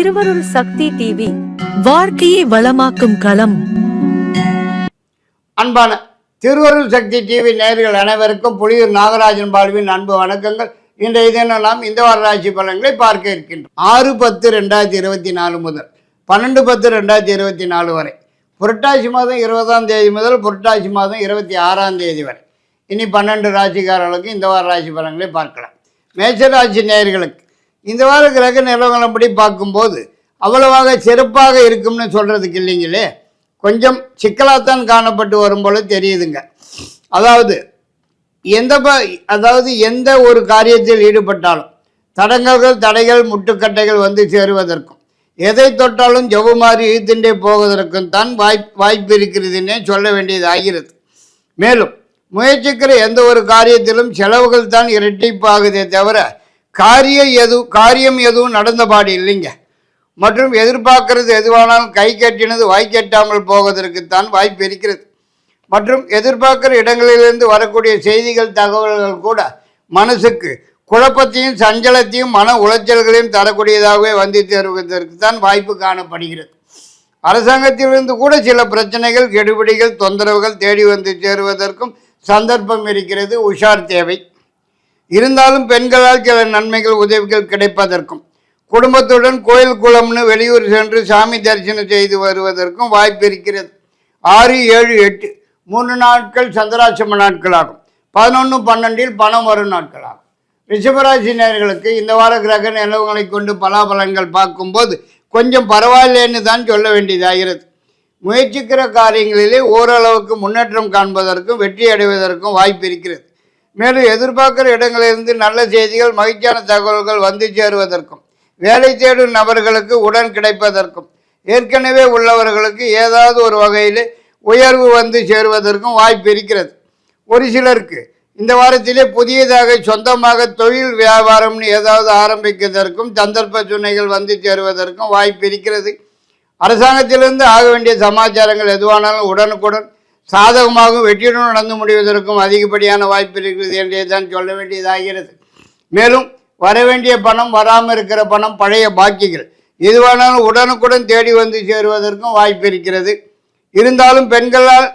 திருவருள் சக்தி டிவி வாழ்க்கையை வளமாக்கும் களம். அன்பான திருவருள் சக்தி டிவி நேயர்கள் அனைவருக்கும் புலியூர் நாகராஜன் பாலுவின் அன்பு வணக்கங்கள். இன்றைய தினம் நாம் இந்த வார ராசி பலன்களை பார்க்க இருக்கின்றோம். ஆறு பத்து ரெண்டாயிரத்தி இருபத்தி நாலு முதல் பன்னெண்டு பத்து ரெண்டாயிரத்தி இருபத்தி நாலு வரை புரட்டாசி மாதம் இருபதாம் தேதி முதல் புரட்டாசி மாதம் இருபத்தி ஆறாம் தேதி வரை. இனி பன்னெண்டு ராசிக்காரர்களுக்கு இந்த வார ராசி பலன்களை பார்க்கலாம். மேஷ ராசி நேயர்களுக்கு இந்த வார கிரக நிலவரப்படி பார்க்கும்போது அவ்வளவாக சிறப்பாக இருக்கும்னு சொல்கிறதுக்கு இல்லைங்களே கொஞ்சம் சிக்கலாகத்தான் காணப்பட்டு வரும் போல தெரியுதுங்க. அதாவது எந்த ப அதாவது எந்த ஒரு காரியத்தில் ஈடுபட்டாலும் தடங்கல்கள் தடைகள் முட்டுக்கட்டைகள் வந்து சேருவதற்கும் எதை தொட்டாலும் ஜவுமாறி இழுத்துட்டே போவதற்கும் தான் வாய்ப் வாய்ப்பு இருக்கிறதுன்னே சொல்ல வேண்டியது ஆகிறது மேலும் முயற்சிக்கிற எந்த ஒரு காரியத்திலும் செலவுகள் தான் இரட்டிப்பாகுதே தவிர காரியம் எது காரியம் எதுவும் நடந்தபாடு இல்லைங்க. மற்றும் எதிர்பார்க்கறது எதுவானாலும் கை கட்டினது வாய் கட்டாமல் போவதற்குத்தான் வாய்ப்பு இருக்கிறது. மற்றும் எதிர்பார்க்கிற இடங்களிலிருந்து வரக்கூடிய செய்திகள் தகவல்கள் கூட மனசுக்கு குழப்பத்தையும் சஞ்சலத்தையும் மன உளைச்சல்களையும் தரக்கூடியதாகவே வந்து சேருவதற்கு தான் வாய்ப்பு காணப்படுகிறது. அரசாங்கத்திலிருந்து கூட சில பிரச்சனைகள் கெடுபிடிகள் தொந்தரவுகள் தேடி வந்து சேருவதற்கும் சந்தர்ப்பம் இருக்கிறது. உஷார் தேவை. இருந்தாலும் பெண்களால் சில நன்மைகள் உதவிகள் கிடைப்பதற்கும் குடும்பத்துடன் கோயில் குளம்னு வெளியூர் சென்று சாமி தரிசனம் செய்து வருவதற்கும் வாய்ப்பு இருக்கிறது. ஆறு ஏழு எட்டு மூணு நாட்கள் சந்திராசிரம நாட்களாகும். பதினொன்று பன்னெண்டில் பணம் வரும் நாட்களாகும். ரிஷபராசி நேர்களுக்கு இந்த வார கிரக நிலவுகளை கொண்டு பலாபலன்கள் பார்க்கும்போது கொஞ்சம் பரவாயில்லைன்னு தான் சொல்ல வேண்டியதாகிறது முயற்சிக்கிற காரியங்களிலே ஓரளவுக்கு முன்னேற்றம் காண்பதற்கும் வெற்றி அடைவதற்கும் வாய்ப்பு இருக்கிறது. மேலும் எதிர்பார்க்கிற இடங்களிலிருந்து நல்ல செய்திகள் மகிழ்ச்சியான தகவல்கள் வந்து சேருவதற்கும் வேலை தேடும் நபர்களுக்கு உடன் கிடைப்பதற்கும் ஏற்கனவே உள்ளவர்களுக்கு ஏதாவது ஒரு வகையில் உயர்வு வந்து சேருவதற்கும் வாய்ப்பு இருக்கிறது. ஒரு சிலருக்கு இந்த வாரத்திலே புதியதாக சொந்தமாக தொழில் வியாபாரம்னு ஏதாவது ஆரம்பிக்கிறதற்கும் சந்தர்ப்ப சுனைகள் வந்து சேருவதற்கும் வாய்ப்பு இருக்கிறது. அரசாங்கத்திலிருந்து ஆக வேண்டிய சமாச்சாரங்கள் எதுவானாலும் உடனுக்குடன் சாதகமாகவும் வெற்றியுடன் நடந்து முடிவதற்கும் அதிகப்படியான வாய்ப்பு இருக்கிறது என்றே தான் சொல்ல வேண்டியதாகிறது. மேலும் வர வேண்டிய பணம் வராமல் இருக்கிற பணம் பழைய பாக்கிகள். எதுவானாலும் உடனுக்குடன் தேடி வந்து சேருவதற்கும் வாய்ப்பு இருக்கிறது. இருந்தாலும் பெண்களால்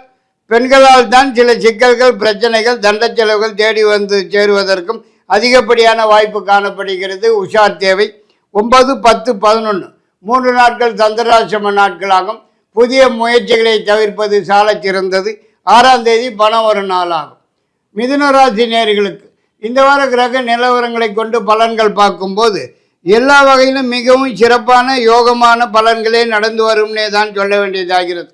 பெண்களால் தான் சில சிக்கல்கள் பிரச்சனைகள் தண்ட செலவுகள் தேடி வந்து சேருவதற்கும் அதிகப்படியான வாய்ப்பு காணப்படுகிறது. உஷார் தேவை. ஒன்பது பத்து பதினொன்று மூன்று நாட்கள் சந்திராசிரம நாட்களாகும். புதிய முயற்சிகளை தவிர்ப்பது சாலச் சிறந்தது. ஆறாம் தேதி பணம் ஒரு நாளாகும். மிதுன ராசி இந்த வார கிரக நிலவரங்களை கொண்டு பலன்கள் பார்க்கும்போது எல்லா வகையிலும் மிகவும் சிறப்பான யோகமான பலன்களே நடந்து வரும்னே தான் சொல்ல வேண்டியதாகிறது.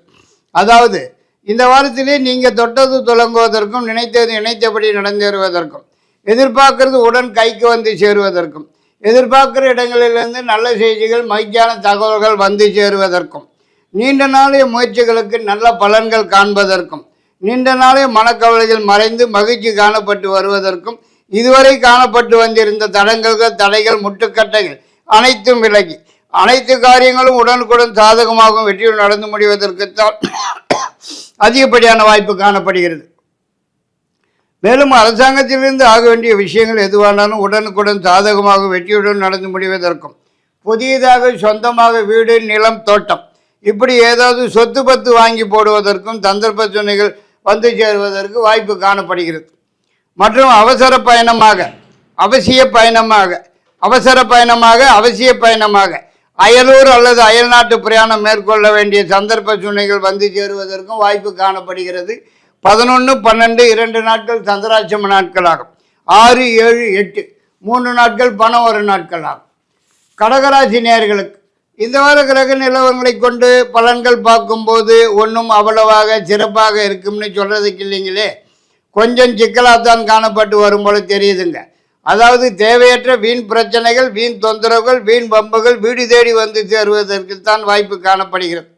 அதாவது இந்த வாரத்திலே நீங்கள் தொட்டது தொடங்குவதற்கும் நினைத்தது நினைத்தபடி நடந்தேறுவதற்கும் எதிர்பார்க்கறது உடன் கைக்கு வந்து சேருவதற்கும் எதிர்பார்க்குற இடங்களிலிருந்து நல்ல செய்திகள் மகிழ்ச்சியான தகவல்கள் வந்து சேருவதற்கும் நீண்ட நாளைய முயற்சிகளுக்கு நல்ல பலன்கள் காண்பதற்கும் நீண்ட நாளைய மனக்கவலைகள் மறைந்து மகிழ்ச்சி காணப்பட்டு வருவதற்கும் இதுவரை காணப்பட்டு வந்திருந்த தடங்கல்கள் தடைகள் முட்டுக்கட்டைகள் அனைத்தும் விலகி அனைத்து காரியங்களும் உடனுக்குடன் சாதகமாகவும் வெற்றியுடன் நடந்து முடிவதற்குத்தான் அதிகப்படியான வாய்ப்பு காணப்படுகிறது. மேலும் அரசாங்கத்திலிருந்து ஆக வேண்டிய விஷயங்கள் எதுவானாலும் உடனுக்குடன் சாதகமாக வெற்றியுடன் நடந்து முடிவதற்கும் புதியதாக சொந்தமாக வீடு நிலம் தோட்டம் இப்படி ஏதாவது சொத்து பத்து வாங்கி போடுவதற்கும் சந்தர்ப்ப சூழ்நிலைகள் வந்து சேருவதற்கு வாய்ப்பு காணப்படுகிறது. மற்றும் அவசர பயணமாக அவசிய பயணமாக அவசர பயணமாக அவசிய பயணமாக அயலூர் அல்லது அயல்நாட்டு பிரயாணம் மேற்கொள்ள வேண்டிய சந்தர்ப்ப சூழ்நிலைகள் வந்து சேருவதற்கும் வாய்ப்பு காணப்படுகிறது. பதினொன்று பன்னெண்டு இரண்டு நாட்கள் சந்திராட்சம நாட்களாகும். ஆறு ஏழு எட்டு மூன்று நாட்கள் பணம் ஒரு நாட்கள் ஆகும் கடகராசி நேர்களுக்கு இந்த வார கிரக நிலவரங்களை கொண்டு பலன்கள் பார்க்கும்போது ஒன்றும் அவ்வளவாக சிறப்பாக இருக்கும்னு சொல்கிறதுக்கு இல்லைங்களே. கொஞ்சம் சிக்கலாகத்தான் காணப்பட்டு வரும் போல தெரியுதுங்க. அதாவது தேவையற்ற வீண் பிரச்சனைகள் வீண் தொந்தரவுகள் வீண் பம்புகள் வீடு தேடி வந்து சேருவதற்கு தான் வாய்ப்பு காணப்படுகிறது.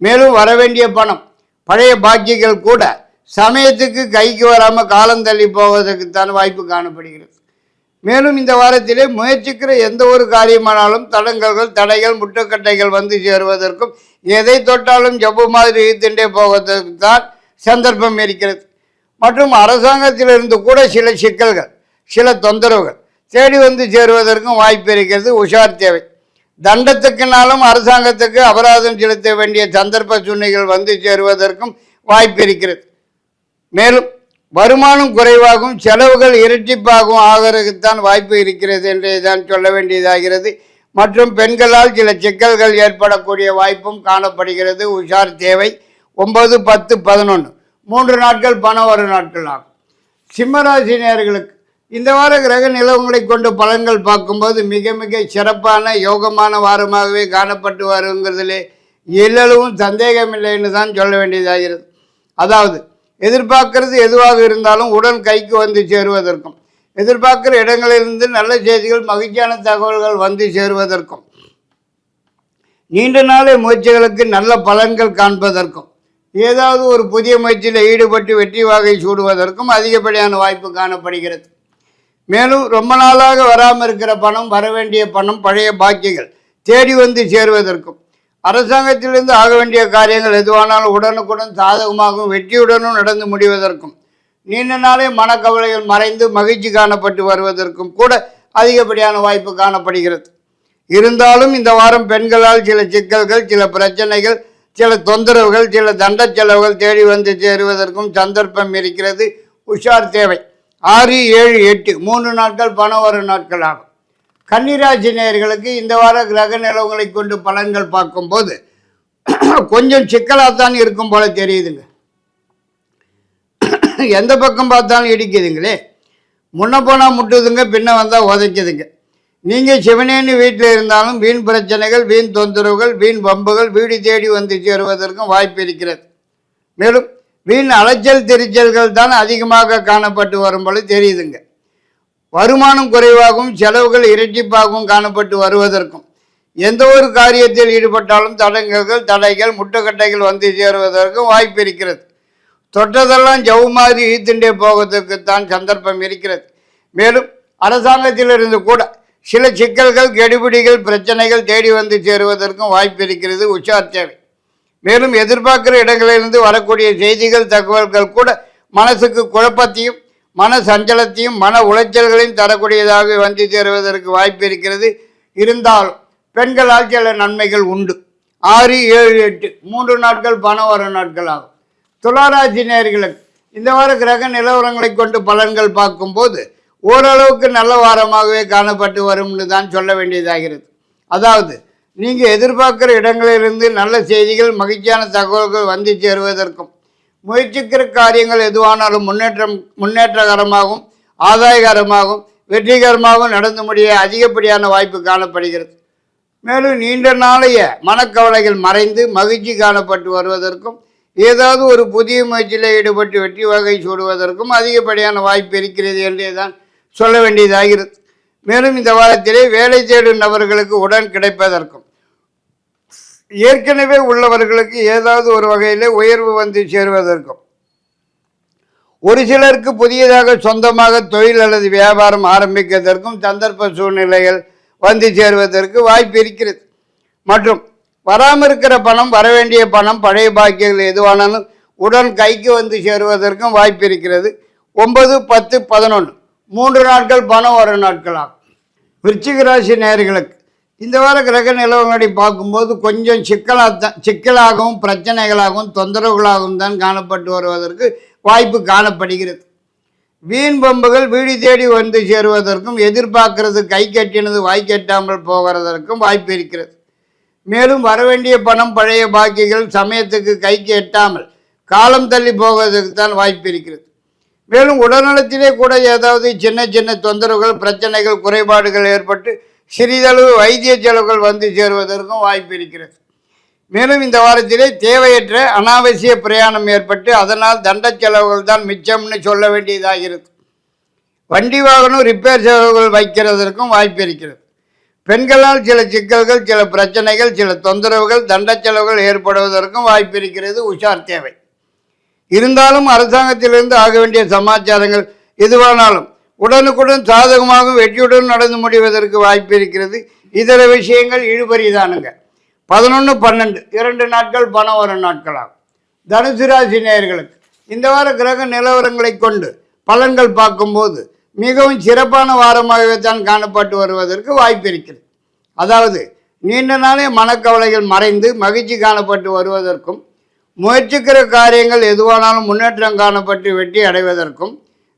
மேலும் வரவேண்டிய பணம் பழைய பாக்கிகள் கூட சமயத்துக்கு கைக்கு வராமல் காலம் தள்ளி போவதற்குத்தான் வாய்ப்பு காணப்படுகிறது. மேலும் இந்த வாரத்திலே முயற்சிக்கிற எந்த ஒரு காரியமானாலும் தடங்கல்கள் தடைகள் முட்டுக்கட்டைகள் வந்து சேருவதற்கும் எதை தொட்டாலும் ஜப்பு மாதிரி இழுத்துண்டே போவதற்கு தான் சந்தர்ப்பம் இருக்கிறது. மற்றும் அரசாங்கத்திலிருந்து கூட சில சிக்கல்கள் சில தொந்தரவுகள் தேடி வந்து சேருவதற்கும் வாய்ப்பு இருக்கிறது. உஷார் தேவை. தண்டத்துக்குனாலும் அரசாங்கத்துக்கு அபராதம் செலுத்த வேண்டிய சந்தர்ப்ப சூழ்நிலைகள் வந்து சேருவதற்கும் வாய்ப்பு இருக்கிறது. மேலும் வருமானம் குறைவாகும் செலவுகள் இரட்டிப்பாகும் ஆகிறதுக்குத்தான் வாய்ப்பு இருக்கிறது என்றே தான் சொல்ல வேண்டியதாகிறது. மற்றும் பெண்களால் சில சிக்கல்கள் ஏற்படக்கூடிய வாய்ப்பும் காணப்படுகிறது. உஷார் தேவை. ஒன்பது பத்து பதினொன்று மூன்று நாட்கள் பணம் வரும் நாட்கள் ஆகும். சிம்மராசினியர்களுக்கு இந்த வார கிரக நிலவங்களை கொண்டு பலன்கள் பார்க்கும்போது மிக மிக சிறப்பான யோகமான வாரமாகவே காணப்பட்டு வருங்கிறதுலே எல்லளவும் சந்தேகமில்லைன்னு தான் சொல்ல வேண்டியதாகிறது. அதாவது எதிர்பார்க்கிறது எதுவாக இருந்தாலும் உடன் கைக்கு வந்து சேருவதற்கும். எதிர்பார்க்கிற இடங்களிலிருந்து நல்ல செய்திகள் மகிழ்ச்சியான தகவல்கள் வந்து சேருவதற்கும். நீண்ட நாளை முயற்சிகளுக்கு நல்ல பலன்கள் காண்பதற்கும். ஏதாவது ஒரு புதிய முயற்சியில் ஈடுபட்டு வெற்றி வாகை சூடுவதற்கும் அதிகப்படியான வாய்ப்பு காணப்படுகிறது. மேலும் ரொம்ப நாளாக வராமல் இருக்கிற பணம் வர வேண்டிய பணம் பழைய பாக்கியங்கள் தேடி வந்து சேருவதற்கும். அரசாங்கத்திலிருந்து ஆக வேண்டிய காரியங்கள் எதுவானாலும் உடனுக்குடன் சாதகமாகவும் வெற்றியுடனும் நடந்து முடிவதற்கும் நீண்ட நாளே மனக்கவலைகள் மறைந்து மகிழ்ச்சி காணப்பட்டு வருவதற்கும் கூட அதிகப்படியான வாய்ப்பு காணப்படுகிறது. இருந்தாலும் இந்த வாரம் பெண்களால் சில சிக்கல்கள் சில பிரச்சனைகள் சில தொந்தரவுகள் சில தண்ட செலவுகள் தேடி வந்து சேருவதற்கும் சந்தர்ப்பம் இருக்கிறது. உஷார் தேவை. ஆறு ஏழு எட்டு மூன்று நாட்கள் பணம் வரும் நாட்கள் ஆகும். கன்னிராசி நேயர்களுக்கு இந்த வார கிரக நிலவுகளை கொண்டு பலன்கள் பார்க்கும்போது கொஞ்சம் சிக்கலாகத்தான் இருக்கும் போல தெரியுதுங்க. எந்த பக்கம் பார்த்தாலும் இடிக்குதுங்களே. முன்ன போனால் முட்டுதுங்க பின்ன வந்தால் உதைக்குதுங்க. நீங்கள் சிவனேன்னு வீட்டில் இருந்தாலும் வீண் பிரச்சனைகள் வீண் தொந்தரவுகள் வீண் வம்புகள் வீடு தேடி வந்து சேருவதற்கும் வாய்ப்பு இருக்கிறது. மேலும் வீண் அலைச்சல் திருச்சல்கள் தான் அதிகமாக காணப்பட்டு வரும் போல தெரியுதுங்க. வருமானம் குறைவாகவும் செலவுகள் இரட்டிப்பாகவும் காணப்பட்டு வருவதற்கும் எந்த ஒரு காரியத்தில் ஈடுபட்டாலும் தடங்கல்கள் தடைகள் முட்டுக்கட்டைகள் வந்து சேருவதற்கும் வாய்ப்பு இருக்கிறது. தொட்டதெல்லாம் ஜவு மாதிரி ஈத்துண்டே போவதற்குத்தான் சந்தர்ப்பம் இருக்கிறது. மேலும் அரசாங்கத்திலிருந்து கூட சில சிக்கல்கள் கெடுபிடிகள் பிரச்சனைகள் தேடி வந்து சேருவதற்கும் வாய்ப்பு இருக்கிறது உஷார் தேவை மேலும் எதிர்பார்க்கிற இடங்களிலிருந்து வரக்கூடிய செய்திகள் தகவல்கள் கூட மனசுக்கு குழப்பத்தையும் மன சஞ்சலத்தையும் மன உளைச்சல்களையும் தரக்கூடியதாக வந்து சேருவதற்கு வாய்ப்பு இருக்கிறது. இருந்தாலும் பெண்களால் சில நன்மைகள் உண்டு. ஆறு ஏழு எட்டு மூன்று நாட்கள் பணம் வரும் நாட்கள் ஆகும். துளாராசி நேர்களுக்கு இந்த வார கிரக நிலவரங்களை கொண்டு பலன்கள் பார்க்கும்போது ஓரளவுக்கு நல்ல வாரமாகவே காணப்பட்டு வரும்னு தான் சொல்ல வேண்டியதாகிறது. அதாவது நீங்கள் எதிர்பார்க்குற இடங்களிலிருந்து நல்ல செய்திகள் மகிழ்ச்சியான தகவல்கள் வந்து சேருவதற்கும் முயற்சிக்கிற காரியங்கள் எதுவானாலும் முன்னேற்றம் முன்னேற்றகரமாகவும் ஆதாயகரமாகவும் வெற்றிகரமாகவும் நடந்து முடிய அதிகப்படியான வாய்ப்பு காணப்படுகிறது. மேலும் நீண்ட நாளைய மனக்கவலைகள் மறைந்து மகிழ்ச்சி காணப்பட்டு வருவதற்கும் ஏதாவது ஒரு புதிய முயற்சியில் ஈடுபட்டு வெற்றி வகை சூடுவதற்கும் அதிகப்படியான வாய்ப்பு இருக்கிறது என்றே தான் சொல்ல வேண்டியதாகிறது. மேலும் இந்த வாரத்திலே வேலை தேடும் நபர்களுக்கு உடன் கிடைப்பதற்கும் ஏற்கனவே உள்ளவர்களுக்கு ஏதாவது ஒரு வகையில் உயர்வு வந்து சேருவதற்கும். ஒரு சிலருக்கு புதியதாக சொந்தமாக தொழில் அல்லது வியாபாரம் ஆரம்பிக்கிறதற்கும் சந்தர்ப்ப சூழ்நிலைகள் வந்து சேருவதற்கு வாய்ப்பு இருக்கிறது. மற்றும் வராமல் இருக்கிற பணம் வரவேண்டிய பணம் பழைய பாக்கியங்கள் எதுவானாலும் உடன் கைக்கு வந்து சேருவதற்கும் வாய்ப்பு இருக்கிறது. ஒன்பது பத்து பதினொன்று. மூன்று நாட்கள் பணம் வரும் நாட்களாகும் விருச்சிக ராசி நேயர்களுக்கு இந்த வார கிரக நிலவரங்களை பார்க்கும்போது கொஞ்சம் சிக்கலாக தான் சிக்கலாகவும் பிரச்சனைகளாகவும் தொந்தரவுகளாகவும் தான் காணப்பட்டு வருவதற்கு வாய்ப்பு காணப்படுகிறது. வீண் பம்புகள் வீடு தேடி வந்து சேருவதற்கும் எதிர்பார்க்கறது கை கட்டினது வாய் கட்டாமல் போகிறதற்கும் வாய்ப்பு இருக்கிறது. மேலும் வரவேண்டிய பணம் பழைய பாக்கிகள் சமயத்துக்கு கைக்கு எட்டாமல் காலம் தள்ளி போவதற்கு தான் வாய்ப்பு இருக்கிறது. மேலும் உடல்நலத்திலே கூட ஏதாவது சின்ன சின்ன தொந்தரவுகள் பிரச்சனைகள் குறைபாடுகள் ஏற்பட்டு சிறிதளவு வைத்திய செலவுகள் வந்து சேருவதற்கும் வாய்ப்பு இருக்கிறது. மேலும் இந்த வாரத்திலே தேவையற்ற அனாவசிய பிரயாணம் ஏற்பட்டு அதனால் தண்ட செலவுகள் தான் மிச்சம்னு சொல்ல வேண்டியதாகிறது வண்டி வாகனம் ரிப்பேர் செலவுகள் வைக்கிறதற்கும் வாய்ப்பு இருக்கிறது. பெண்களால் சில சிக்கல்கள் சில பிரச்சனைகள் சில தொந்தரவுகள் தண்ட செலவுகள் ஏற்படுவதற்கும் வாய்ப்பு இருக்கிறது. உஷார் தேவை. இருந்தாலும் அரசாங்கத்திலிருந்து ஆக வேண்டிய சமாச்சாரங்கள் எதுவானாலும் உடனுக்குடன் சாதகமாகவும் வெற்றியுடன் நடந்து முடிவதற்கு வாய்ப்பு இருக்கிறது. இதர விஷயங்கள் இழுபறிதானுங்க. பதினொன்று பன்னெண்டு. இரண்டு நாட்கள் பணம் வரும் நாட்களாகும். தனுசு ராசி நேயர்களுக்கு இந்த வார கிரக நிலவரங்களை கொண்டு பலன்கள் பார்க்கும்போது மிகவும் சிறப்பான வாரமாகவே தான் காணப்பட்டு வருவதற்கு வாய்ப்பு இருக்கிறது. அதாவது நீண்ட நாளே மனக்கவலைகள் மறைந்து மகிழ்ச்சி காணப்பட்டு வருவதற்கும் முயற்சிக்கிற காரியங்கள் எதுவானாலும் முன்னேற்றம் காணப்பட்டு வெற்றி அடைவதற்கும்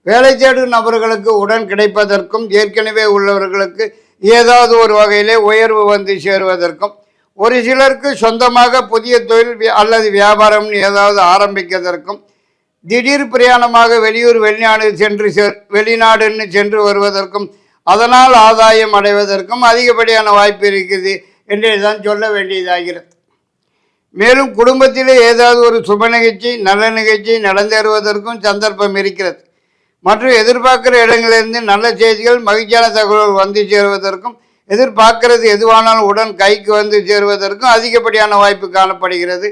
வேலை தேடும் நபர்களுக்கு உடன் கிடைப்பதற்கும் ஏற்கனவே உள்ளவர்களுக்கு ஏதாவது ஒரு வகையிலே உயர்வு வந்து சேருவதற்கும் ஒரு சிலருக்கு சொந்தமாக புதிய தொழில் அல்லது வியாபாரம்னு ஏதாவது ஆரம்பிக்கிறதற்கும் திடீர் பிரயாணமாக வெளியூர் வெளிநாடு சென்று வெளிநாடுன்னு சென்று வருவதற்கும் அதனால் ஆதாயம் அடைவதற்கும் அதிகப்படியான வாய்ப்பு இருக்குது என்று தான் சொல்ல வேண்டியதாகிறது. மேலும் குடும்பத்திலே ஏதாவது ஒரு சுப நிகழ்ச்சி நல்ல நிகழ்ச்சி நடந்தேறுவதற்கும் சந்தர்ப்பம் இருக்கிறது. மற்றும் எதிர்பார்க்கிற இடங்களிலிருந்து நல்ல செய்திகள் மகிழ்ச்சியான தகவல்கள் வந்து சேருவதற்கும் எதிர்பார்க்கிறது எதுவானாலும் உடன் கைக்கு வந்து சேருவதற்கும் அதிகப்படியான வாய்ப்பு காணப்படுகிறது.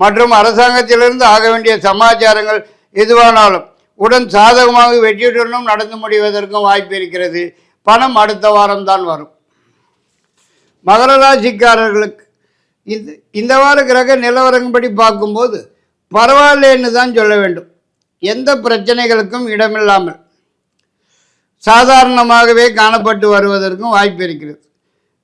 மற்றும் அரசாங்கத்திலிருந்து ஆக வேண்டிய சமாச்சாரங்கள் எதுவானாலும் உடன் சாதகமாக வெற்றியுடனும் நடந்து முடிவதற்கும் வாய்ப்பு இருக்கிறது. பணம் அடுத்த வாரம் தான் வரும். மகர ராசிக்காரர்களுக்கு இந்த இந்த வார கிரக நிலவரங்கப்படி பார்க்கும்போது பரவாயில்லைன்னு தான் சொல்ல வேண்டும். எந்த பிரச்சனைகளுக்கும் இடமில்லாமல் சாதாரணமாகவே காணப்பட்டு வருவதற்கும் வாய்ப்பு இருக்கிறது.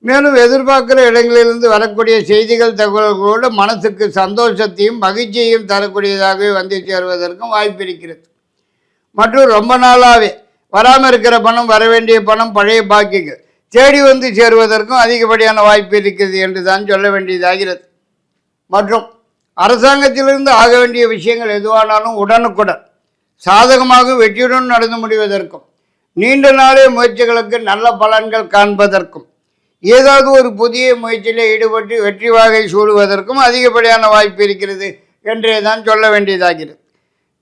மேலும் எதிர்பார்க்கிற இடங்களிலிருந்து வரக்கூடிய செய்திகள் தகவல்களோடு மனசுக்கு சந்தோஷத்தையும் மகிழ்ச்சியையும் தரக்கூடியதாகவே வந்து சேருவதற்கும் வாய்ப்பு இருக்கிறது. மற்றும் ரொம்ப நாளாகவே வராமல் இருக்கிற பணம் வர வேண்டிய பணம் பழைய பாக்கிகள் தேடி வந்து சேருவதற்கும் அதிகப்படியான வாய்ப்பு இருக்கிறது என்று தான் சொல்ல வேண்டியதாகிறது. மற்றும் அரசாங்கத்திலிருந்து ஆக வேண்டிய விஷயங்கள் எதுவானாலும் உடனுக்குடன் சாதகமாக வெற்றியுடன் நடந்து முடிவதற்கும் நீண்ட நாளே முயற்சிகளுக்கு நல்ல பலன்கள் காண்பதற்கும் ஏதாவது ஒரு புதிய முயற்சியில் ஈடுபட்டு வெற்றி வாகை சூடுவதற்கும் அதிகப்படியான வாய்ப்பு இருக்கிறது என்றே தான் சொல்ல வேண்டியதாகிறது.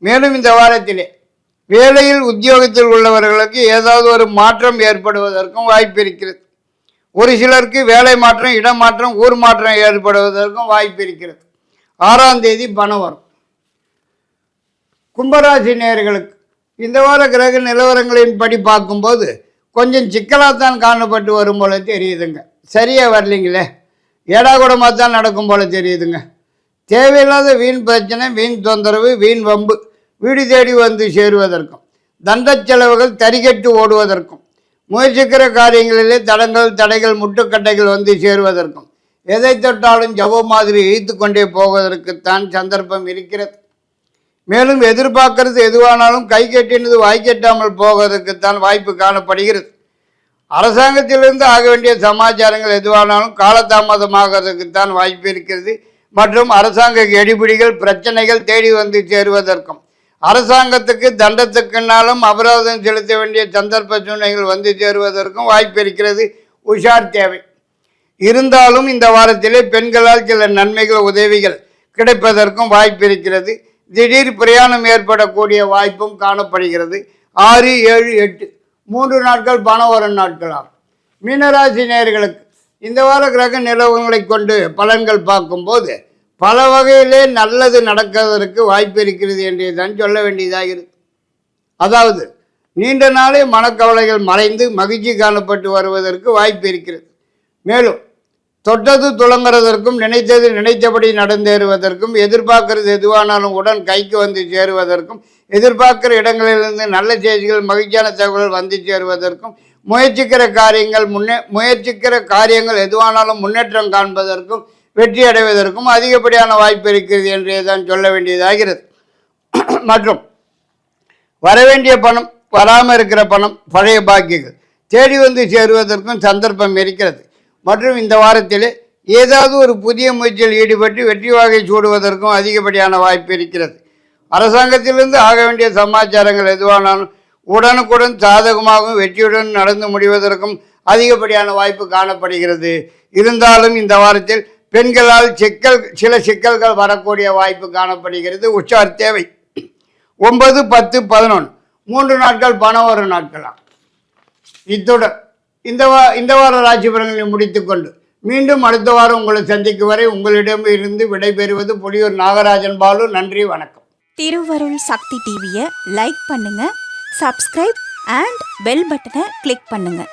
மேலும் இந்த வாரத்திலே வேலையில் உத்தியோகத்தில் உள்ளவர்களுக்கு ஏதாவது ஒரு மாற்றம் ஏற்படுவதற்கும் வாய்ப்பு இருக்கிறது. ஒரு சிலருக்கு வேலை மாற்றம் இடமாற்றம் ஊர் மாற்றம் ஏற்படுவதற்கும் வாய்ப்பு இருக்கிறது. ஆறாம் தேதி பணம் வரும். கும்பராசி நேயர்களுக்கு இந்த வார கிரக நிலவரங்களின் படி பார்க்கும்போது கொஞ்சம் சிக்கலாகத்தான் காணப்பட்டு வரும் போல தெரியுதுங்க. சரியாக வரலைங்களே? ஏடாகுடமாக தான் நடக்கும் போல தெரியுதுங்க. தேவையில்லாத வீண் பிரச்சனை வீண் தொந்தரவு வீண் வம்பு வீடு தேடி வந்து சேருவதற்கும் தண்ட செலவுகள் தறிகட்டு ஓடுவதற்கும் முயற்சிக்கிற காரியங்களிலே தடங்கள் தடைகள் முட்டுக்கட்டைகள் வந்து சேருவதற்கும் எதை தொட்டாலும் ஜவ மாதிரி இழுத்து கொண்டே போவதற்குத்தான் சந்தர்ப்பம் இருக்கிறது. மேலும் எதிர்பார்க்கறது எதுவானாலும் கை கட்டினது வாய் கட்டாமல் போவதற்குத்தான் வாய்ப்பு காணப்படுகிறது. அரசாங்கத்திலிருந்து ஆக வேண்டிய சமாச்சாரங்கள் எதுவானாலும் காலதாமதமாகிறதுக்குத்தான் வாய்ப்பு இருக்கிறது. மற்றும் அரசாங்க எடுபிடிகள் பிரச்சனைகள் தேடி வந்து சேருவதற்கும். அரசாங்கத்துக்கு தண்டத்துக்குனாலும் அபராதம் செலுத்த வேண்டிய சந்தர்ப்ப சூழ்நிலைகள் வந்து சேருவதற்கும் வாய்ப்பு இருக்கிறது. உஷார் தேவை. இருந்தாலும் இந்த வாரத்திலே பெண்களால் சில நன்மைகள் உதவிகள் கிடைப்பதற்கும் வாய்ப்பு இருக்கிறது. திடீர் பிரயாணம் ஏற்படக்கூடிய வாய்ப்பும் காணப்படுகிறது. ஆறு ஏழு எட்டு மூன்று நாட்கள் பணவரம் நாட்களாகும். மீனராசி நேர்களுக்கு இந்த வார கிரக நிலவரங்களை கொண்டு பலன்கள் பார்க்கும்போது பல வகையிலே நல்லது நடக்கிறதற்கு வாய்ப்பு இருக்கிறது என்று தான் சொல்ல வேண்டியதாகிறது அதாவது நீண்ட நாளே மனக்கவலைகள் மறைந்து மகிழ்ச்சி காணப்பட்டு வருவதற்கு வாய்ப்பு இருக்கிறது. மேலும் தொட்டது துளங்குறதற்கும் நினைத்தது நினைத்தபடி நடந்தேறுவதற்கும் எதிர்பார்க்கறது எதுவானாலும் உடன் கைக்கு வந்து சேருவதற்கும் எதிர்பார்க்கிற இடங்களிலிருந்து நல்ல செய்திகள் மகிழ்ச்சியான தகவல்கள் வந்து சேருவதற்கும் முயற்சிக்கிற காரியங்கள் முன்னே முயற்சிக்கிற காரியங்கள் எதுவானாலும் முன்னேற்றம் காண்பதற்கும் வெற்றி அடைவதற்கும் அதிகப்படியான வாய்ப்பு இருக்கிறது என்றே தான் சொல்ல வேண்டியதாகிறது. மற்றும் வரவேண்டிய பணம் வராமல் இருக்கிற பணம் பழைய பாக்கியங்கள் தேடி வந்து சேருவதற்கும் சந்தர்ப்பம் இருக்கிறது. மற்றும் இந்த வாரத்தில் ஏதாவது ஒரு புதிய முயற்சியில் ஈடுபட்டு வெற்றி வாகை சூடுவதற்கும் அதிகப்படியான வாய்ப்பு இருக்கிறது. அரசாங்கத்திலிருந்து ஆக வேண்டிய சமாச்சாரங்கள் எதுவானாலும் உடனுக்குடன் சாதகமாகவும் வெற்றியுடன் நடந்து முடிவதற்கும் அதிகப்படியான வாய்ப்பு காணப்படுகிறது. இருந்தாலும் இந்த வாரத்தில் பெண்களால் சிக்கல் சில சிக்கல்கள் வரக்கூடிய வாய்ப்பு காணப்படுகிறது. உற்சார் தேவை. ஒன்பது பத்து பதினொன்று. மூன்று நாட்கள் பணம் ஒரு நாட்களாம். இத்துடன். இந்த வா இந்த வார ராசி முடித்துக்கொண்டு மீண்டும் அடுத்த வாரம் உங்களை சந்திக்கும் வரை உங்களிடம் இருந்து விடைபெறுவது புலியூர் நாகராஜன் பாலு. நன்றி வணக்கம். திருவருள் சக்தி டிவியை லைக் பண்ணுங்க சப்ஸ்கிரைப் அண்ட் பெல் பட்டனை கிளிக் பண்ணுங்கள்